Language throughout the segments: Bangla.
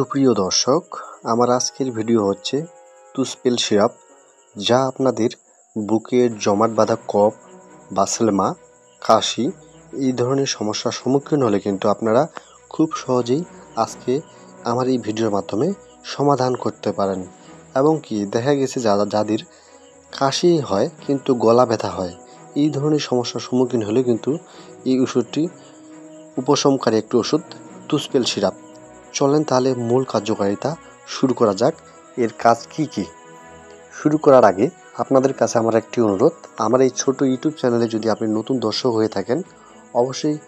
সুপ্রিয় দর্শক, আমার আজকের ভিডিও হচ্ছে তুসপেল সিরাপ, যা আপনাদের বুকের জমাট বাঁধা কফ, বাসেলমা, কাশি এই ধরনের সমস্যার সম্মুখীন হলে কিন্তু আপনারা খুব সহজেই আজকে আমার এই ভিডিওর মাধ্যমে সমাধান করতে পারেন। এবং কি, দেখা গেছে যারা যাদের কাশি হয় কিন্তু গলা ব্যথা হয়, এই ধরনের সমস্যার সম্মুখীন হলে কিন্তু এই ওষুধটি উপশমকারী একটি ওষুধ তুসপেল সিরাপ। চলেন তাহলে মূল কার্যকারিতা শুরু করা যাক। এর কাজ কি কি? শুরু করার আগে আপনাদের কাছে আমার একটি অনুরোধ। আমার এই ছোট ইউটিউব চ্যানেলে যদি আপনি নতুন দর্শক হয়ে থাকেন, অবশ্যই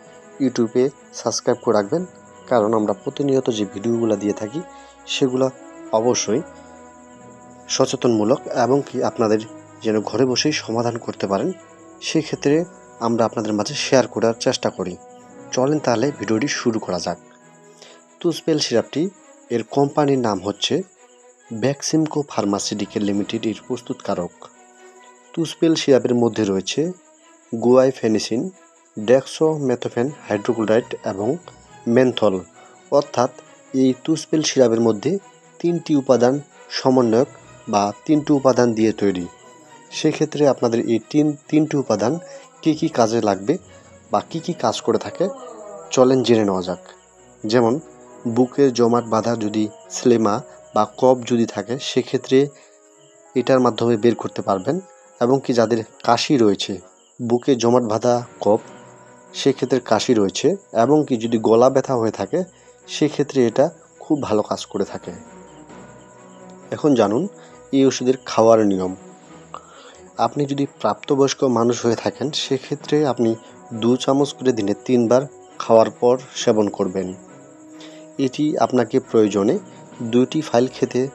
ইউটিউবে সাবস্ক্রাইব করে রাখবেন। কারণ আমরা প্রতিনিয়ত যে ভিডিওগুলো দিয়ে থাকি, সেগুলো অবশ্যই সচেতনমূলক এবং কি আপনাদের যেন ঘরে বসেই সমাধান করতে পারেন, সেক্ষেত্রে আমরা আপনাদের মাঝে শেয়ার করার চেষ্টা করি। চলেন তাহলে ভিডিওটি শুরু করা যাক। তুসপেল সিরাপটি এর কোম্পানির নাম হচ্ছে ব্যাক্সিমকো ফার্মাসিউটিক্যাল লিমিটেড এর প্রস্তুতকারক। তুসপেল সিরাপের মধ্যে রয়েছে গুয়াইফেনিসিন, ডেক্সোমেথোফেন হাইড্রোক্লোরাইড এবং মেন্থল। অর্থাৎ এই তুসপেল সিরাপের মধ্যে তিনটি উপাদান সমন্বয়ক বা তিনটি উপাদান দিয়ে তৈরি। সেক্ষেত্রে আপনাদের এই তিন, তিনটি উপাদান কী কী কাজে লাগবে বা কী কী কাজ করে থাকে চলেন জেনে নেওয়া যাক। যেমন বুকের জমাট বাঁধা যদি স্লেমা বা কফ যদি থাকে, সেক্ষেত্রে এটার মাধ্যমে বের করতে পারবেন এবং কি যাদের কাশি রয়েছে, বুকে জমাট বাঁধা কফ, সেক্ষেত্রে কাশি রয়েছে এবং কি যদি গলা ব্যথা হয়ে থাকে, সেক্ষেত্রে এটা খুব ভালো কাজ করে থাকে। এখন জানুন এই ওষুধের খাওয়ার নিয়ম। আপনি যদি প্রাপ্তবয়স্ক মানুষ হয়ে থাকেন, সেক্ষেত্রে আপনি দু চামচ করে দিনে তিনবার খাওয়ার পর সেবন করবেন। এটি আপনাকে প্রয়োজনে দুইটি ফাইল খেতে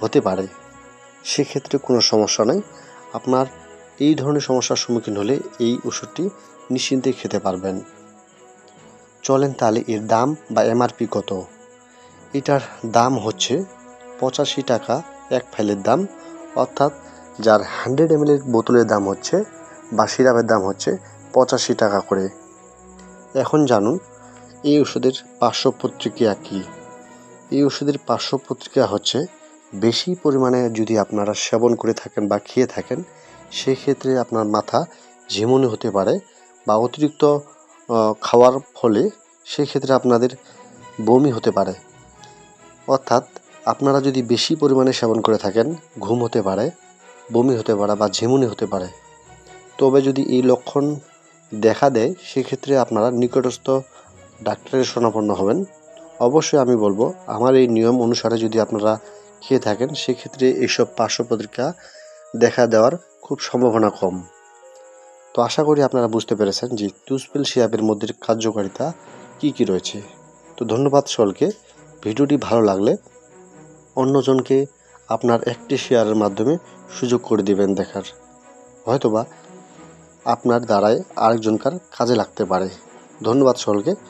হতে পারে। সেক্ষেত্রে কোনো সমস্যা নেই। আপনার এই ধরনের সমস্যার সম্মুখীন হলে এই ওষুধটি নিশ্চিন্তে খেতে পারবেন। চলেন তাহলে এর দাম বা এমআরপি কত? এটার দাম হচ্ছে পঁচাশি টাকা এক ফাইলের দাম, অর্থাৎ যার হান্ড্রেড এম বোতলের দাম হচ্ছে বা সিরাপের দাম হচ্ছে পঁচাশি টাকা করে। এখন জানুন এই ওষুধের পার্শ্ব প্রতিক্রিয়া কী? এই ওষুধের পার্শ্ব প্রতিক্রিয়া হচ্ছে বেশি পরিমাণে যদি আপনারা সেবন করে থাকেন বা খেয়ে থাকেন, সেক্ষেত্রে আপনার মাথা ঝিমুনি হতে পারে বা অতিরিক্ত খাওয়ার ফলে সেক্ষেত্রে আপনাদের বমি হতে পারে। অর্থাৎ আপনারা যদি বেশি পরিমাণে সেবন করে থাকেন, ঘুম হতে পারে, বমি হতে পারে বা ঝিমুনি হতে পারে। তবে যদি এই লক্ষণ দেখা দেয়, সেক্ষেত্রে আপনারা নিকটস্থ ডাক্তারের শরণাপন্ন হবেন। অবশ্যই আমি বলব, আমার এই নিয়ম অনুসারে যদি আপনারা খেয়ে থাকেন, সেক্ষেত্রে এইসব পার্শ্ব দেখা দেওয়ার খুব সম্ভাবনা কম। তো আশা করি আপনারা বুঝতে পেরেছেন যে টুসপেল সিরাপের মধ্যে কার্যকারিতা কি কি রয়েছে। তো ধন্যবাদ সকলকে। ভিডিওটি ভালো লাগলে অন্যজনকে আপনার একটি শেয়ারের মাধ্যমে সুযোগ করে দিবেন দেখার। হয়তোবা আপনার দ্বারাই আরেকজনকার কাজে লাগতে পারে। ধন্যবাদ সকলকে।